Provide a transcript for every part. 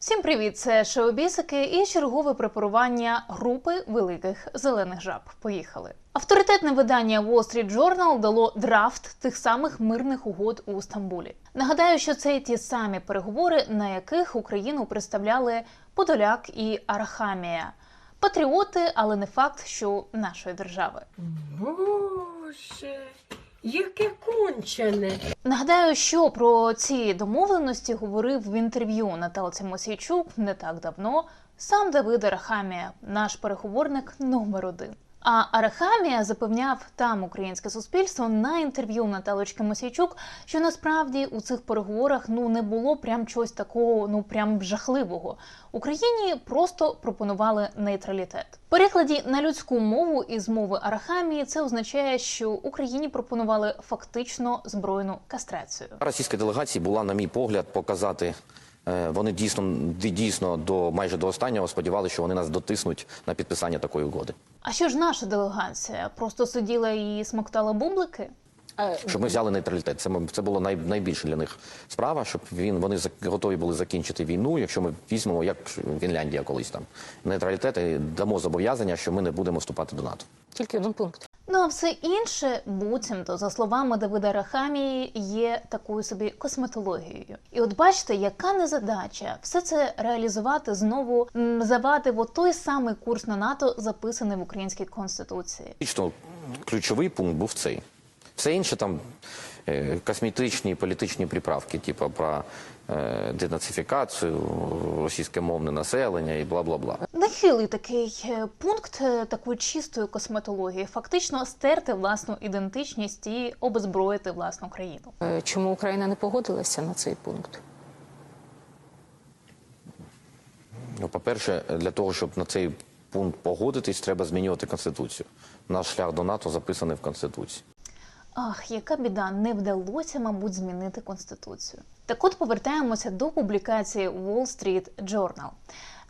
Всім привіт! Це Шеобісики і чергове препарування групи великих зелених жаб. Поїхали. Авторитетне видання Wall Street Journal дало драфт тих самих мирних угод у Стамбулі. Нагадаю, що це ті самі переговори, на яких Україну представляли Подоляк і Арахамія. Патріоти, але не факт, що нашої держави. Боже, яке кончене. Нагадаю, що про ці домовленості говорив в інтерв'ю Наталці Мосійчук не так давно сам Давид Арахамія, наш переговорник номер один. А Арахамія запевняв там українське суспільство на інтерв'ю Наталочки Мосійчук, що насправді у цих переговорах ну не було прям чогось такого, ну прям жахливого. Україні просто пропонували нейтралітет. В Перекладі на людську мову із мови Арахамії це означає, що Україні пропонували фактично збройну кастрацію. Російська делегація була, на мій погляд, показати. Е, Вони дійсно дійсно до майже до останнього сподівалися, що вони нас дотиснуть на підписання такої угоди. А що ж наша делегація? Просто сиділа і смоктала бублики? Щоб ми взяли нейтралітет. Це це було най, найбільше для них справа, щоб він вони зак- готові були закінчити війну. Якщо ми візьмемо, як Фінляндія колись там нейтралітет і дамо зобов'язання, що ми не будемо вступати до НАТО. Тільки один пункт. Ну а все інше, буцімто, за словами Давида Рахамії, є такою собі косметологією. І от бачите, яка незадача все це реалізувати знову завати в той самий курс на НАТО, записаний в українській конституції. Ключовий пункт був цей. Все інше там е, косметичні політичні приправки, типу про е, денацифікацію, російське мовне населення і бла бла бла. Нехилий такий е, пункт е, такої чистої косметології, фактично стерти власну ідентичність і обезброїти власну країну. Е, Чому Україна не погодилася на цей пункт? Ну, по-перше, для того, щоб на цей пункт погодитись, треба змінювати конституцію. Наш шлях до НАТО записаний в конституції. Ах, яка біда, не вдалося, мабуть, змінити конституцію. Так от повертаємося до публікації Wall Street Journal.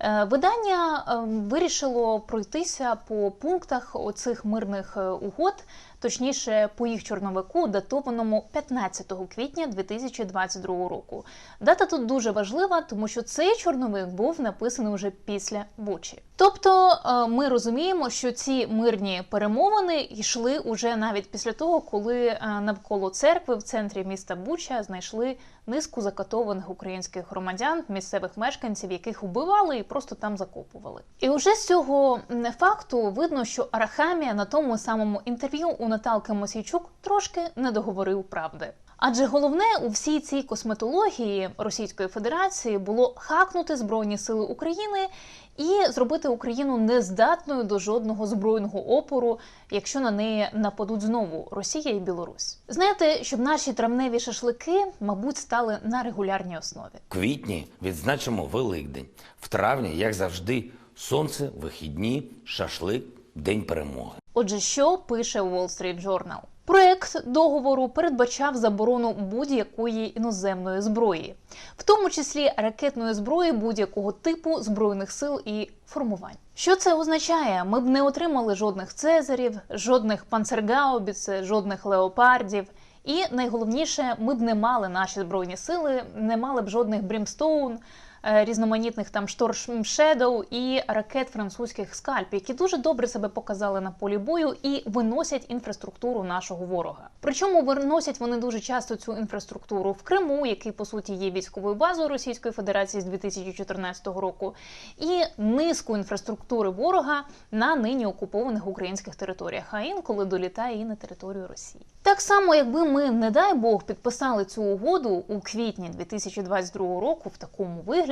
Е, Видання е, вирішило пройтися по пунктах оцих мирних е, угод, точніше по їх чорновику, датованому 15 квітня 2022 року. Дата тут дуже важлива, тому що цей чорновик був написаний вже після Бучі. Тобто е, ми розуміємо, що ці мирні перемовини йшли уже навіть після того, коли е, навколо церкви в центрі міста Буча знайшли низку закатованих українських громадян, місцевих мешканців, яких вбивали і просто там закопували. І вже з цього факту видно, що Арахамія на тому самому інтерв'ю у Наталки Мосійчук трошки не договорив правди. Адже головне у всій цій косметології Російської Федерації було хакнути Збройні Сили України і зробити Україну нездатною до жодного збройного опору, якщо на неї нападуть знову Росія і Білорусь. Знаєте, щоб наші травневі шашлики, мабуть, стали на регулярній основі. Квітні відзначимо Великдень. В травні, як завжди, сонце, вихідні, шашлик, день перемоги. Отже, що пише Wall Street Journal? Проект договору передбачав заборону будь-якої іноземної зброї, в тому числі ракетної зброї будь-якого типу збройних сил і формувань. Що це означає? Ми б не отримали жодних цезарів, жодних панцергаубіц, жодних леопардів. І найголовніше, ми б не мали наші збройні сили, не мали б жодних брімстоун, різноманітних там шторм Shadow і ракет французьких скальп, які дуже добре себе показали на полі бою і виносять інфраструктуру нашого ворога. Причому виносять вони дуже часто цю інфраструктуру в Криму, який по суті є військовою базою Російської Федерації з 2014 року, і низку інфраструктури ворога на нині окупованих українських територіях, а інколи долітає і на територію Росії. Так само, якби ми, не дай Бог, підписали цю угоду у квітні 2022 року в такому вигляді,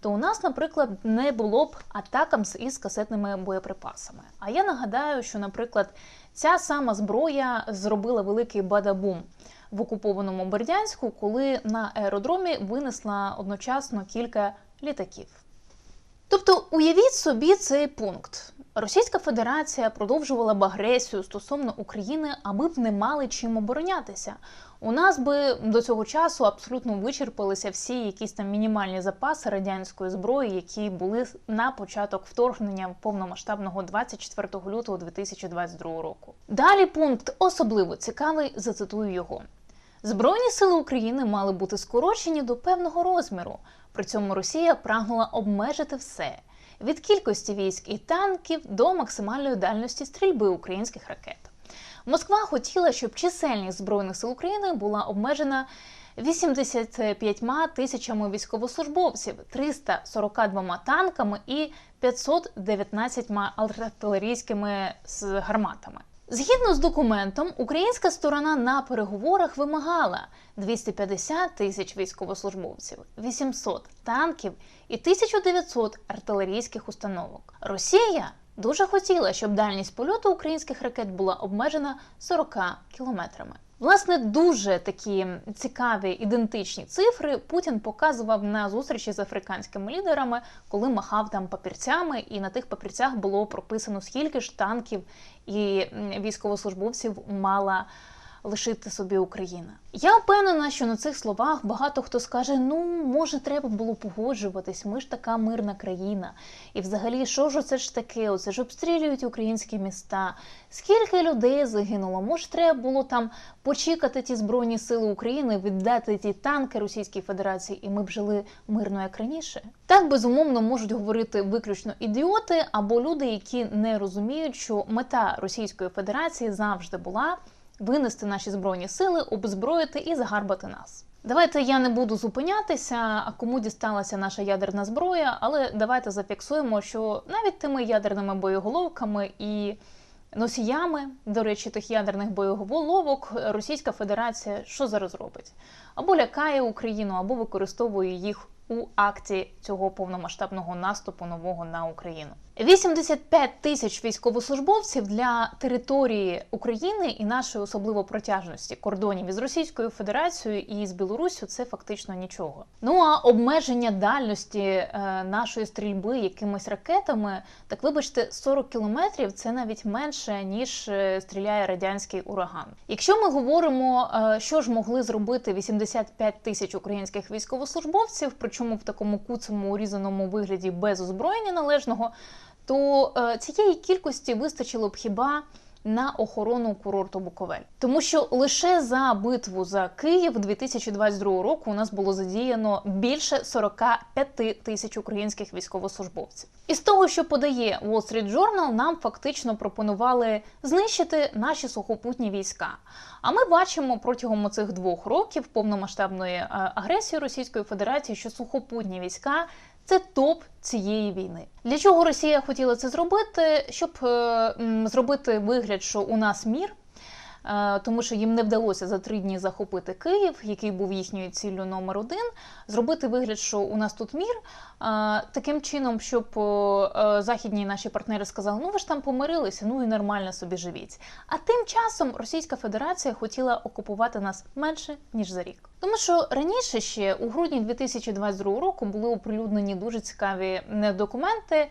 то у нас, наприклад, не було б атакамс із касетними боєприпасами. А я нагадаю, що, наприклад, ця сама зброя зробила великий бадабум в окупованому Бердянську, коли на аеродромі винесла одночасно кілька літаків. Тобто, уявіть собі цей пункт. Російська Федерація продовжувала б агресію стосовно України, а ми б не мали чим оборонятися. У нас би до цього часу абсолютно вичерпалися всі якісь там мінімальні запаси радянської зброї, які були на початок вторгнення повномасштабного 24 лютого 2022 року. Далі пункт особливо цікавий. Зацитую його. Збройні сили України мали бути скорочені до певного розміру. При цьому Росія прагнула обмежити все від кількості військ і танків до максимальної дальності стрільби українських ракет. Москва хотіла, щоб чисельність збройних сил України була обмежена 85 тисячами військовослужбовців, 342 танками і 519 артилерійськими гарматами. Згідно з документом, українська сторона на переговорах вимагала 250 тисяч військовослужбовців, 800 танків і 1900 артилерійських установок. Росія дуже хотіла, щоб дальність польоту українських ракет була обмежена 40 кілометрами. Власне, дуже такі цікаві ідентичні цифри Путін показував на зустрічі з африканськими лідерами, коли махав там папірцями, і на тих папірцях було прописано, скільки ж танків і військовослужбовців мала лишити собі Україна. Я впевнена, що на цих словах багато хто скаже: ну може, треба було погоджуватись, ми ж така мирна країна. І взагалі, що ж це ж таке? Оце ж обстрілюють українські міста. Скільки людей загинуло? Може, треба було там почекати ті збройні сили України, віддати ті танки Російській Федерації, і ми б жили мирно як раніше. Так безумовно можуть говорити виключно ідіоти або люди, які не розуміють, що мета Російської Федерації завжди була винести наші збройні сили, обезброїти і загарбати нас. Давайте я не буду зупинятися, а кому дісталася наша ядерна зброя, але давайте зафіксуємо, що навіть тими ядерними боєголовками і носіями, до речі, тих ядерних боєголовок Російська Федерація що зараз робить? Або лякає Україну, або використовує їх у акті цього повномасштабного наступу нового на Україну. 85 тисяч військовослужбовців для території України і нашої особливо протяжності кордонів із Російською Федерацією і з Білоруссю це фактично нічого. Ну а обмеження дальності е, нашої стрільби якимись ракетами, так вибачте, 40 кілометрів це навіть менше ніж е, стріляє радянський ураган. Якщо ми говоримо, е, що ж могли зробити 85 тисяч українських військовослужбовців, причому в такому куцому урізаному вигляді без озброєння належного, то е, цієї кількості вистачило б хіба на охорону курорту Буковель, тому що лише за битву за Київ 2022 року у нас було задіяно більше 45 тисяч українських військовослужбовців. І з того, що подає Wall Street Journal, нам фактично пропонували знищити наші сухопутні війська. А ми бачимо протягом цих двох років повномасштабної е, агресії Російської Федерації, що сухопутні війська це топ цієї війни. Для чого Росія хотіла це зробити? Щоб е, зробити вигляд, що у нас мір. Е, Тому що їм не вдалося за три дні захопити Київ, який був їхньою ціллю номер один, зробити вигляд, що у нас тут мір, е, таким чином, щоб е, західні наші партнери сказали, ну ви ж там помирилися, ну і нормально собі живіть. А тим часом Російська Федерація хотіла окупувати нас менше ніж за рік. Тому що раніше ще у грудні 2022 року були оприлюднені дуже цікаві документи.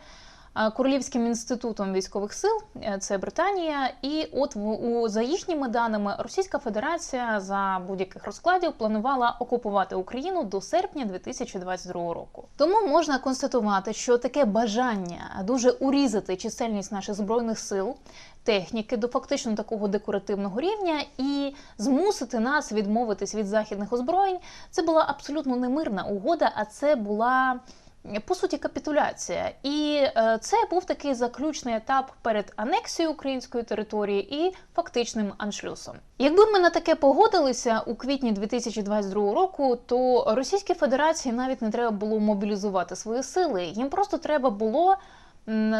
Королівським інститутом військових сил, е, це Британія, і от у за їхніми даними Російська Федерація за будь-яких розкладів планувала окупувати Україну до серпня 2022 року. Тому можна констатувати, що таке бажання дуже урізати чисельність наших збройних сил, техніки до фактично такого декоративного рівня і змусити нас відмовитись від західних озброєнь. Це була абсолютно немирна угода, а це була. По суті, капітуляція, і е, це був такий заключний етап перед анексією української території і фактичним аншлюсом. Якби ми на таке погодилися у квітні 2022 року, то Російській Федерації навіть не треба було мобілізувати свої сили. Їм просто треба було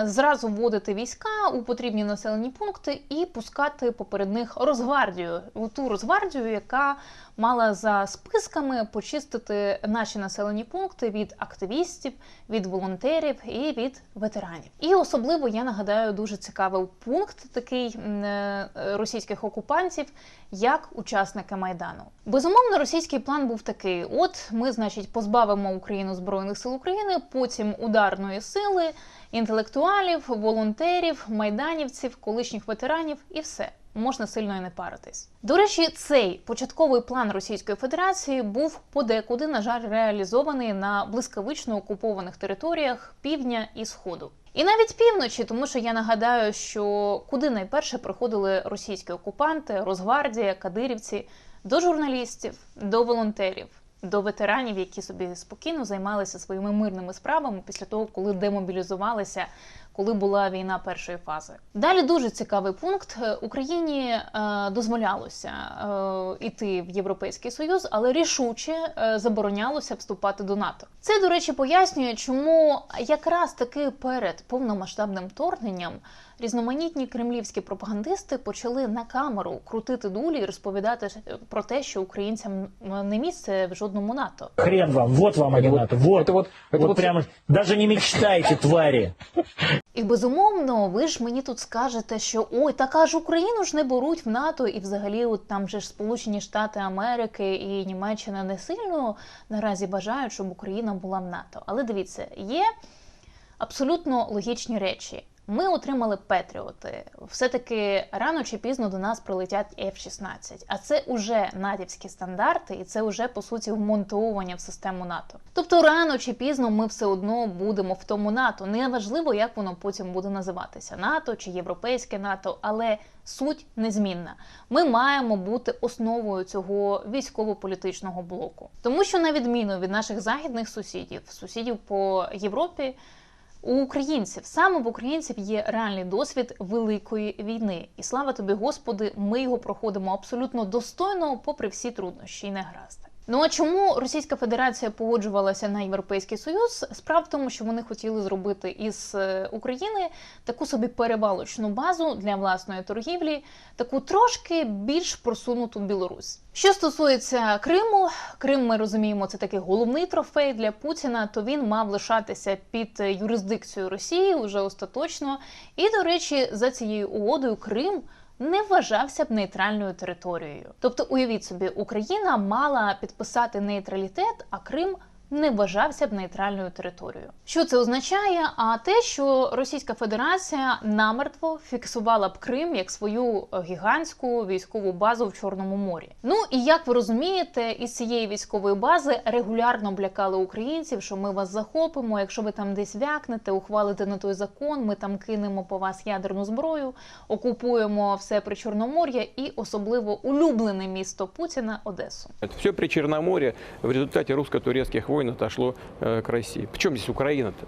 зразу вводити війська у потрібні населені пункти і пускати поперед них Росгвардію, ту Росгвардію, яка мала за списками почистити наші населені пункти від активістів, від волонтерів і від ветеранів. І особливо я нагадаю дуже цікавий пункт такий е, російських окупантів, як учасники майдану. Безумовно, російський план був такий: от ми, значить, позбавимо Україну збройних сил України, потім ударної сили, інтелектуалів, волонтерів, майданівців, колишніх ветеранів, і все. Можна сильно і не паритись. До речі, цей початковий план Російської Федерації був подекуди, на жаль, реалізований на блискавично окупованих територіях півдня і сходу. І навіть півночі, тому що я нагадаю, що куди найперше приходили російські окупанти, Росгвардія, кадирівці. до журналістів, до волонтерів, до ветеранів, які собі спокійно займалися своїми мирними справами після того, коли демобілізувалися, коли була війна першої фази. Далі дуже цікавий пункт. Е, Україні е, дозволялося е, іти в Європейський Союз, але рішуче е, заборонялося вступати до НАТО. Це, до речі, пояснює, чому якраз таки перед повномасштабним вторгненням різноманітні кремлівські пропагандисти почали на камеру крутити дулі і розповідати е, про те, що українцям не місце в жодному НАТО. Хрен вам, вот вам, а вот- НАТО, вот, это вот- это вот вот- прямо, даже не мечтайте, твари. І безумовно, ви ж мені тут скажете, що ой, така ж Україну ж не беруть в НАТО, і взагалі, от там же ж Сполучені Штати Америки і Німеччина не сильно наразі бажають, щоб Україна була в НАТО. Але дивіться, є абсолютно логічні речі. Ми отримали Петріоти. Все-таки рано чи пізно до нас прилетять F-16. А це уже натівські стандарти, і це вже по суті вмонтовування в систему НАТО. Тобто рано чи пізно ми все одно будемо в тому НАТО. Неважливо, як воно потім буде називатися НАТО чи Європейське НАТО, але суть незмінна. Ми маємо бути основою цього військово-політичного блоку, тому що на відміну від наших західних сусідів, сусідів по Європі. У українців. Саме в українців є реальний досвід великої війни, і слава тобі, Господи, ми його проходимо абсолютно достойно, попри всі труднощі. І негаразди. Ну а чому Російська Федерація погоджувалася на Європейський Союз? Справа в тому, що вони хотіли зробити із е, України таку собі перевалочну базу для власної торгівлі, таку трошки більш просунуту Білорусь. Що стосується Криму, Крим, ми розуміємо, це такий головний трофей для Путіна. То він мав лишатися під юрисдикцією Росії вже остаточно. І, до речі, за цією угодою Крим не вважався б нейтральною територією. Тобто, уявіть собі, Україна мала підписати нейтралітет, а Крим. Не вважався б нейтральною територією. Що це означає? А те, що Російська Федерація намертво фіксувала б Крим як свою е, гігантську військову базу в Чорному морі. Ну і як ви розумієте, із цієї військової бази регулярно блякали українців, що ми вас захопимо. Якщо ви там десь вякнете, ухвалите на той закон, ми там кинемо по вас ядерну зброю, окупуємо все при Чорномор'я і особливо улюблене місто Путіна Одесу. Все при Черноморье в результате русско-турецких войн отошло э, к России. Причем здесь Украина-то?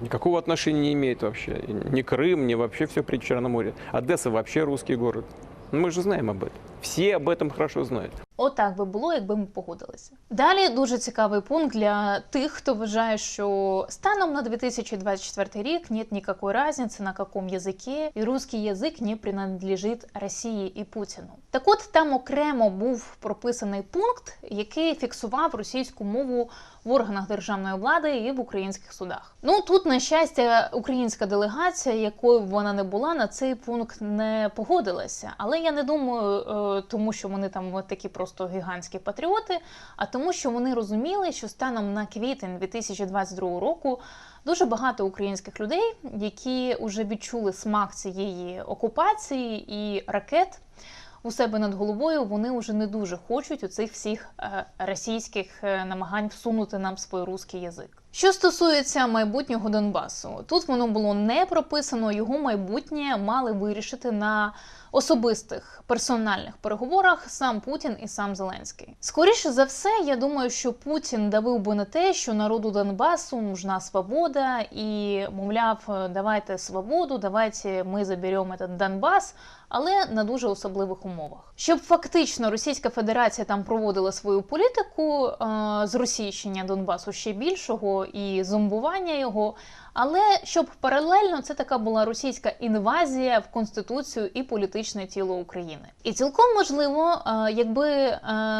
Никакого отношения не имеет вообще. Ни Крым, ни вообще все при Черноморье. Одесса вообще русский город. Мы же знаем об этом. Все об этом хорошо знают. Отак би було, якби ми погодилися. Далі дуже цікавий пункт для тих, хто вважає, що станом на 2024 рік нет никакой разницы, на каком языке, і русский язик не принадлежить Росії і Путіну. Так от там окремо був прописаний пункт, який фіксував російську мову в органах державної влади і в українських судах. Ну тут, на щастя, українська делегація, якою вона не була, на цей пункт не погодилася. Але я не думаю, е, тому що вони там такі просто гігантські патріоти, а тому, що вони розуміли, що станом на квітень 2022 року дуже багато українських людей, які вже відчули смак цієї окупації і ракет у себе над головою, вони вже не дуже хочуть у цих всіх е, російських е, намагань всунути нам свій русський язик. Що стосується майбутнього Донбасу, тут воно було не прописано. Його майбутнє мали вирішити на особистих персональних переговорах сам Путін і сам Зеленський. Скоріше за все, я думаю, що Путін давив би на те, що народу Донбасу нужна свобода, і мовляв, давайте свободу, давайте ми заберемо Донбас, але на дуже особливих умовах. Щоб фактично Російська Федерація там проводила свою політику е, зросійщення Донбасу ще більшого і зомбування його. Але щоб паралельно це така була російська інвазія в конституцію і політичне тіло України. І цілком можливо, е, якби е,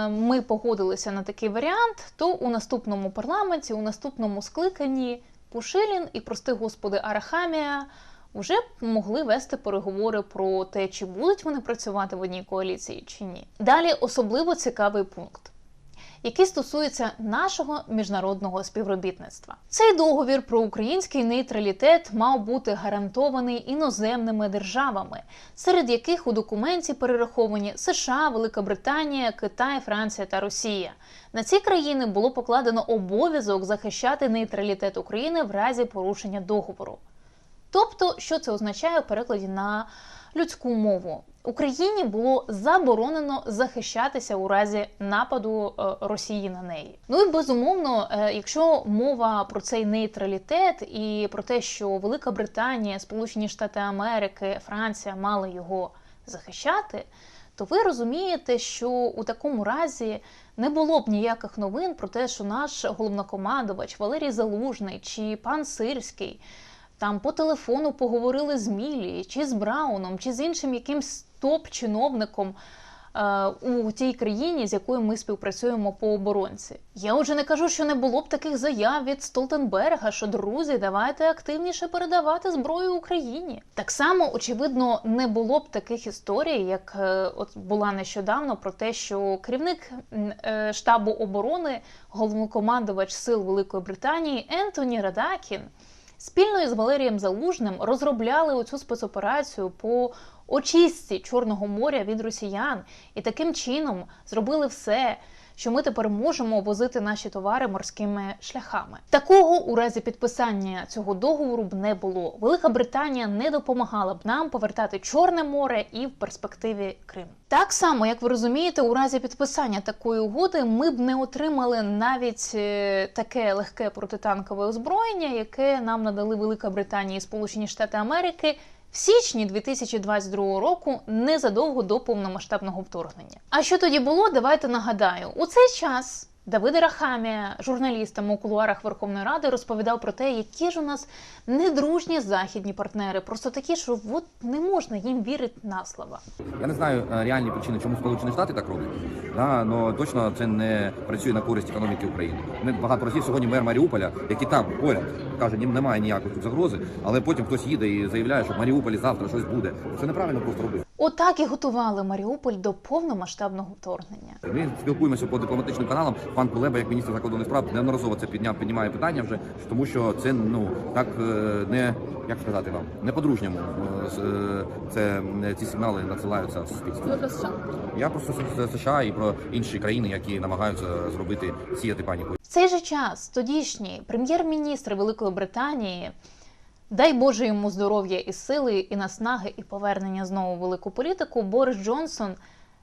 ми погодилися на такий варіант, то у наступному парламенті, у наступному скликанні Пушилін і прости господи Арахамія вже могли вести переговори про те, чи будуть вони працювати в одній коаліції чи ні. Далі особливо цікавий пункт. Який стосується нашого міжнародного співробітництва, цей договір про український нейтралітет мав бути гарантований іноземними державами, серед яких у документі перераховані США, Велика Британія, Китай, Франція та Росія. На ці країни було покладено обов'язок захищати нейтралітет України в разі порушення договору. Тобто, що це означає в перекладі на людську мову. Україні було заборонено захищатися у разі нападу е, Росії на неї. Ну і безумовно, е, якщо мова про цей нейтралітет і про те, що Велика Британія, Сполучені Штати Америки, Франція мали його захищати, то ви розумієте, що у такому разі не було б ніяких новин про те, що наш головнокомандувач Валерій Залужний чи пан Сирський там по телефону поговорили з Мілі, чи з Брауном, чи з іншим якимсь топ-чиновником е, у тій країні, з якою ми співпрацюємо по оборонці. Я вже не кажу, що не було б таких заяв від Столтенберга, що друзі, давайте активніше передавати зброю Україні. Так само, очевидно, не було б таких історій, як е, от була нещодавно про те, що керівник е, штабу оборони, головнокомандувач сил Великої Британії Ентоні Радакін спільно із Валерієм Залужним розробляли оцю спецоперацію по очистці Чорного моря від росіян, і таким чином зробили все. Що ми тепер можемо возити наші товари морськими шляхами. Такого у разі підписання цього договору б не було. Велика Британія не допомагала б нам повертати Чорне море і в перспективі Крим. Так само, як ви розумієте, у разі підписання такої угоди ми б не отримали навіть е, таке легке протитанкове озброєння, яке нам надали Велика Британія і Сполучені Штати Америки в січні 2022 року, незадовго до повномасштабного вторгнення. А що тоді було? Давайте нагадаю. У цей час Давид Рахамія, журналістам у кулуарах Верховної Ради, розповідав про те, які ж у нас недружні західні партнери, просто такі, що от не можна їм вірити на слова. Я не знаю е, реальні причини, чому Сполучені Штати так роблять, да, але точно це не працює на користь економіки України. Ми багато разів сьогодні мер Маріуполя, який там поряд каже, ні, немає ніякої загрози, але потім хтось їде і заявляє, що в Маріуполі завтра щось буде. Це неправильно просто робити. Отак і готували Маріуполь до повномасштабного вторгнення. Ми спілкуємося по дипломатичним каналам. Пан Кулеба, як міністр закордонних справ, неодноразово це підняв, піднімає питання вже, тому що це ну так е, не як сказати вам, не по-дружньому е, е, це ці сигнали надсилаються в суспільство. Я просто США і про інші країни, які намагаються зробити сіяти паніку. В цей же час тодішній прем'єр-міністр Великої Британії, дай Боже йому здоров'я і сили, і наснаги, і повернення знову в велику політику, Борис Джонсон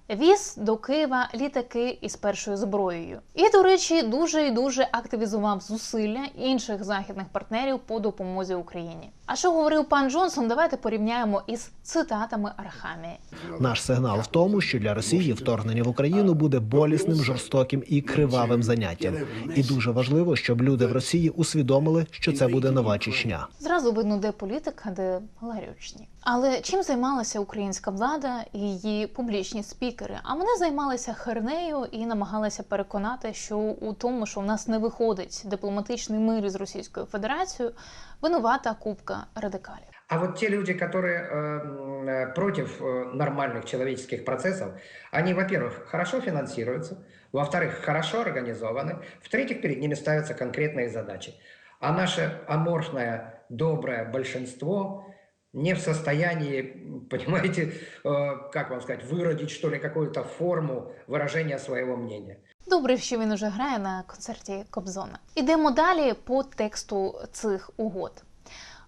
віз до Києва літаки із першою зброєю. І, до речі, дуже і дуже активізував зусилля інших західних партнерів по допомозі Україні. А що говорив пан Джонсон? Давайте порівняємо із цитатами Архамії. Наш сигнал в тому, що для Росії вторгнення в Україну буде болісним, жорстоким і кривавим заняттям. І дуже важливо, щоб люди в Росії усвідомили, що це буде нова Чечня. Зразу видно, де політика, де ларючні. Але чим займалася українська влада і її публічні спікери? А вони займалися хернею і намагалися переконати, що у тому, що в нас не виходить дипломатичний мир із Російською Федерацією, винувата кубка радикалів. А вот те люди, которые э, м, э, против э, нормальных человеческих процессов, они, во-первых, хорошо финансируются, во-вторых, хорошо организованы, в-третьих, перед ними ставятся конкретные задачи. А наше аморфное, доброе большинство не в состоянии, м, понимаете, э, как вам сказать, выродить, что ли, какую-то форму выражения своего мнения. Добре, що він уже грає на концерті Кобзона. Ідемо далі по тексту цих угод.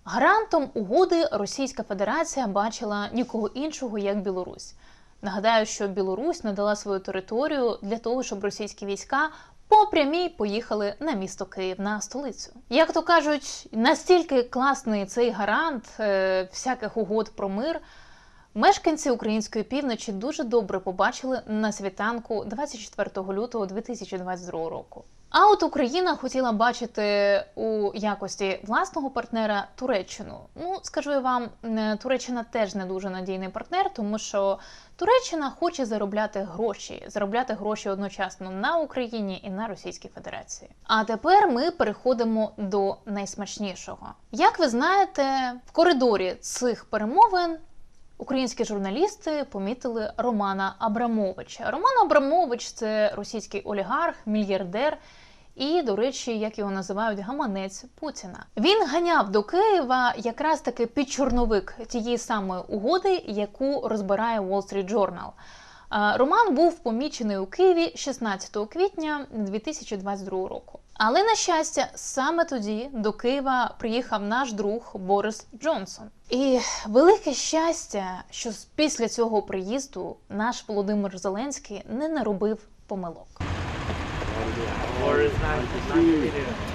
Гарантом угоди Російська Федерація бачила нікого іншого як Білорусь. Нагадаю, що Білорусь надала свою територію для того, щоб російські війська по прямій поїхали на місто Київ на столицю. Як то кажуть, настільки класний цей гарант е, всяких угод про мир. Мешканці української півночі дуже добре побачили на світанку 24 лютого 2022 року. А от Україна хотіла бачити у якості власного партнера Туреччину. Ну скажу я вам, Туреччина теж не дуже надійний партнер, тому що Туреччина хоче заробляти гроші, заробляти гроші одночасно на Україні і на Російській Федерації. А тепер ми переходимо до найсмачнішого. Як ви знаєте, в коридорі цих перемовин Українські журналісти помітили Романа Абрамовича. Роман Абрамович це російський олігарх, мільярдер. І, до речі, як його називають, гаманець Путіна. Він ганяв до Києва якраз таки під чорновик тієї самої угоди, яку розбирає Wall Street Journal. Роман був помічений у Києві 16 квітня 2022 року. Але на щастя, саме тоді до Києва приїхав наш друг Борис Джонсон. І велике щастя, що після цього приїзду наш Володимир Зеленський не наробив помилок. Or it's not, it's not going to be new.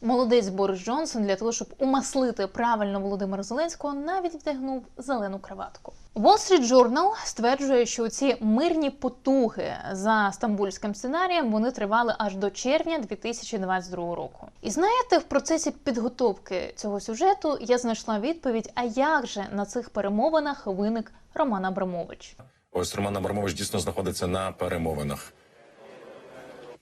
Молодець Борис Джонсон для того, щоб умаслити правильно Володимира Зеленського, навіть вдягнув зелену краватку. Wall Street Journal стверджує, що ці мирні потуги за стамбульським сценарієм вони тривали аж до червня 2022 року. І знаєте, в процесі підготовки цього сюжету я знайшла відповідь: а як же на цих перемовинах виник Роман Абрамович? Ось Роман Абрамович дійсно знаходиться на перемовинах.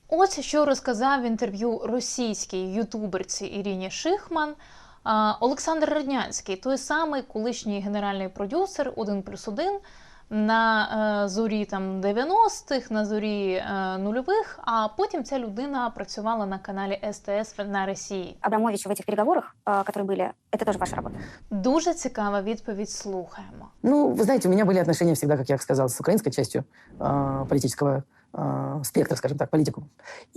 Ось що розказав в інтерв'ю російській ютуберці Іріні Шихман. Олександр Раднянський, той самий колишній генеральний продюсер 1+,1, плюс 1 на е, зорі там 90-х, на зорі е, нульових, а потім ця людина працювала на каналі СТС на Росії. Абрамович в этих переговорах, а, которые были, это тоже ваша работа? Дуже цікава відповідь. Слухаємо. Ну, вы знаете, у меня были отношения всегда, как я сказал, с украинской частью э, политического э, спектра, скажем так, политику.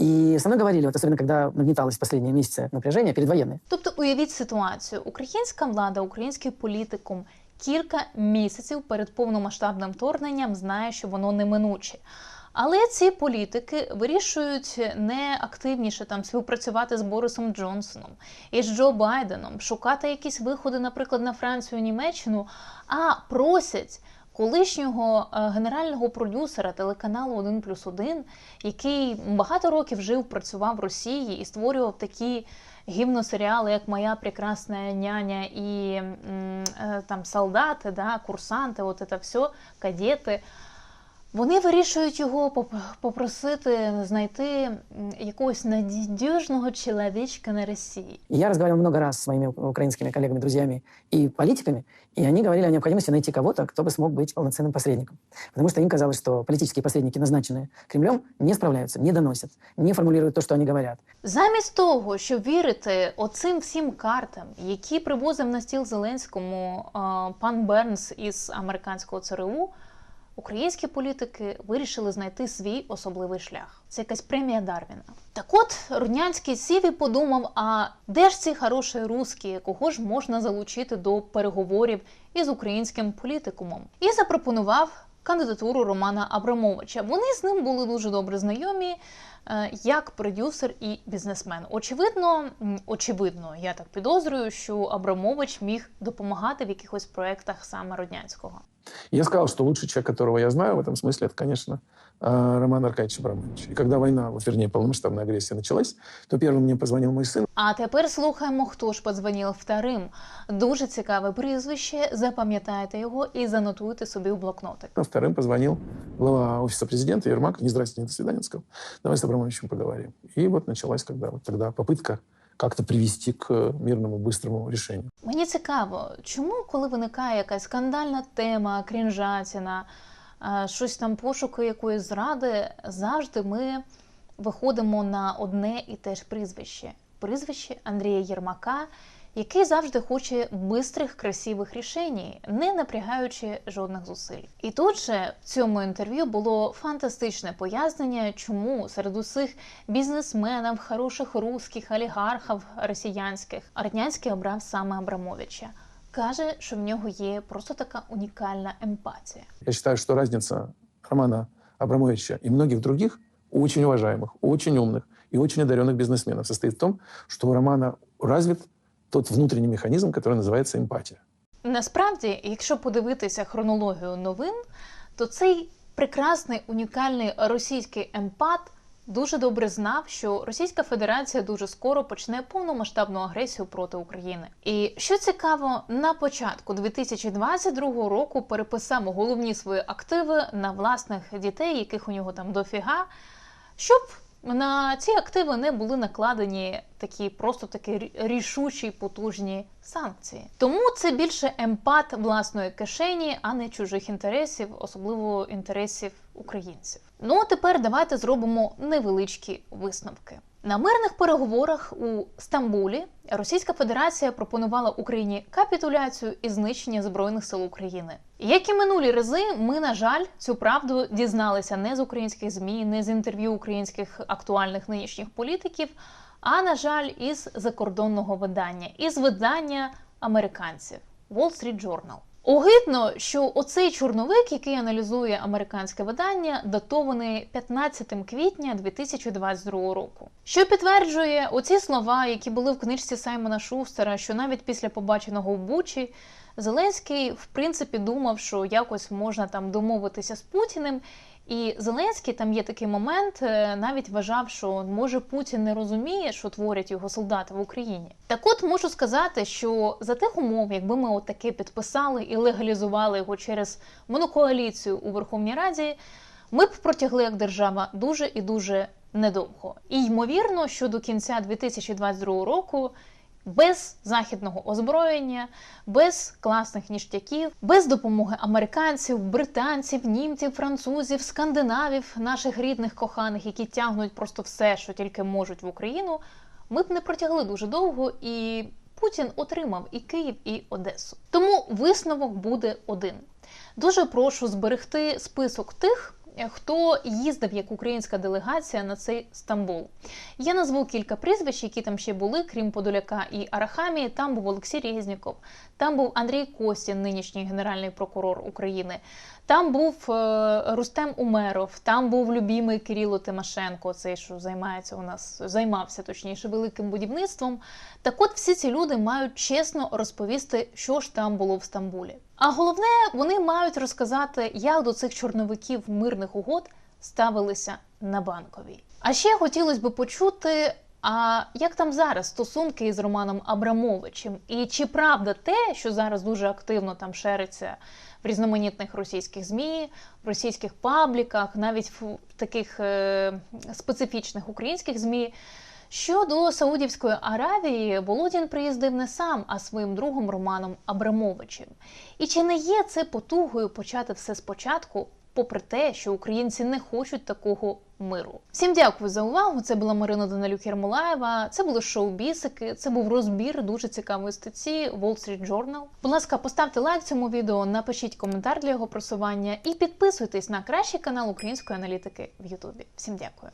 И со мной говорили, вот особенно когда нагнеталось в последние месяцы напряжение передвоенное, Тобто, уявіть ситуацію: українська влада, український політикум кілька місяців перед повномасштабним вторгненням знає, що воно неминуче. Але ці політики вирішують не активніше там співпрацювати з Борисом Джонсоном і з Джо Байденом, шукати якісь виходи, наприклад, на Францію, Німеччину, а просять колишнього е, генерального продюсера телеканалу 1 плюс 1, який багато років жив, працював в Росії і створював такі гімносеріали, як Моя прекрасна няня і е, там солдати, да, курсанти, от це все, кадети. Вони вирішують його поп- попросити знайти м, якогось надіжного чоловічка на Росії. И я разговаривал много раз с своими украинскими коллегами, друзьями и политиками, и они говорили о необходимости найти кого-то, кто бы смог быть полноценным посредником. Потому что им казалось, что политические посредники, назначенные Кремлем, не справляются, не доносят, не формулируют то, что они говорят. Замість того, щоб вірити оцим всім картам, які привозив на стіл Зеленському е, пан Бернс із американського ЦРУ, українські політики вирішили знайти свій особливий шлях. Це якась премія Дарвіна. Так от Руднянський сів і подумав: а де ж ці хороші русські, кого ж можна залучити до переговорів із українським політикумом? І запропонував кандидатуру Романа Абрамовича. Вони з ним були дуже добре знайомі е, як продюсер і бізнесмен. Очевидно, очевидно, я так підозрюю, що Абрамович міг допомагати в якихось проєктах саме Роднянського. Я сказал, что лучший человек, которого я знаю в этом смысле, это, конечно, э, Роман Аркадьевич Абрамович. И когда война, вот, вернее, полномасштабная агрессия началась, то первым мне позвонил мой сын. А тепер слухаємо, хто ж подзвонив вторим. Дуже цікаве прізвище. Запам'ятайте його і занотуйте собі в блокнотик. А вторым позвонил глава офиса президента Ермак. Не здрасте, не до свидания, он сказал. Давай с Абрамовичем поговорим. И вот началась когда вот тогда попытка как-то привести к э, мирному, быстрому решению. Мені цікаво, чому, коли виникає якась скандальна тема, крінжатіна, е, щось там пошуку якоїсь зради, завжди ми виходимо на одне і те ж прізвище прізвище Андрія Єрмака, який завжди хоче бистрих, красивих рішень, не напрягаючи жодних зусиль. І тут же в цьому інтерв'ю було фантастичне пояснення, чому серед усіх бізнесменів, хороших русських, олігархів росіянських Раднянський обрав саме Абрамовича. Каже, що в нього є просто така унікальна емпатія. Я считаю, что разница Романа Абрамовича и многих других очень уважаемых, очень умных и очень одаренных бизнесменов состоит в том, что у Романа развит тот внутренний механизм, который называется эмпатия. Насправді, якщо подивитися хронологію новин, то цей прекрасний унікальний російський емпат дуже добре знав, що Російська Федерація дуже скоро почне повномасштабну агресію проти України. І що цікаво, на початку 2022 року переписав головні свої активи на власних дітей, яких у нього там дофіга, щоб на ці активи не були накладені такі просто такі рішучі потужні санкції. Тому це більше емпат власної кишені, а не чужих інтересів, особливо інтересів українців. Ну а тепер давайте зробимо невеличкі висновки. На мирних переговорах у Стамбулі Російська Федерація пропонувала Україні капітуляцію і знищення збройних сил України. Як і минулі рази, ми, на жаль, цю правду дізналися не з українських змі, не з інтерв'ю українських актуальних нинішніх політиків, а на жаль, із закордонного видання, із видання американців Wall Street Journal. Огидно, що оцей чорновик, який аналізує американське видання, датований 15 квітня 2022 року. Що підтверджує оці слова, які були в книжці Саймона Шустера, що навіть після побаченого в Бучі Зеленський в принципі думав, що якось можна там домовитися з Путіним. І Зеленський там є такий момент, е, навіть вважав, що може Путін не розуміє, що творять його солдати в Україні. Так от можу сказати, що за тих умов, якби ми от таке підписали і легалізували його через монокоаліцію у Верховній Раді, ми б протягли як держава дуже і дуже недовго. І ймовірно, що до кінця 2022 року. Без західного озброєння, без класних ніштяків, без допомоги американців, британців, німців, французів, скандинавів, наших рідних коханих, які тягнуть просто все, що тільки можуть в Україну, ми б не протягли дуже довго, і Путін отримав і Київ, і Одесу. Тому висновок буде один. Дуже прошу зберегти список тих. Хто їздив як українська делегація на цей Стамбул? Я назву кілька прізвищ, які там ще були, крім Подоляка і Арахамії. Там був Олексій Резніков, там був Андрій Костін, нинішній генеральний прокурор України. Там був е, Рустем Умеров, там був любімий Кирило Тимошенко, цей що займається у нас, займався точніше великим будівництвом. Так от всі ці люди мають чесно розповісти, що ж там було в Стамбулі. А головне, вони мають розказати, як до цих чорновиків мирних угод ставилися на банковій. А ще хотілося б почути. А як там зараз стосунки із Романом Абрамовичем? І чи правда те, що зараз дуже активно там шериться в різноманітних російських змі, в російських пабліках, навіть в таких е- специфічних українських змі? Що до Саудівської Аравії Володін приїздив не сам, а своїм другом Романом Абрамовичем. І чи не є це потугою почати все спочатку, попри те, що українці не хочуть такого миру? Всім дякую за увагу. Це була Марина Данилюк Єрмолаєва. Це було шоу Бісики. Це був розбір дуже цікавої статті Wall Street Journal. Будь ласка, поставте лайк цьому відео, напишіть коментар для його просування і підписуйтесь на кращий канал української аналітики в Ютубі. Всім дякую.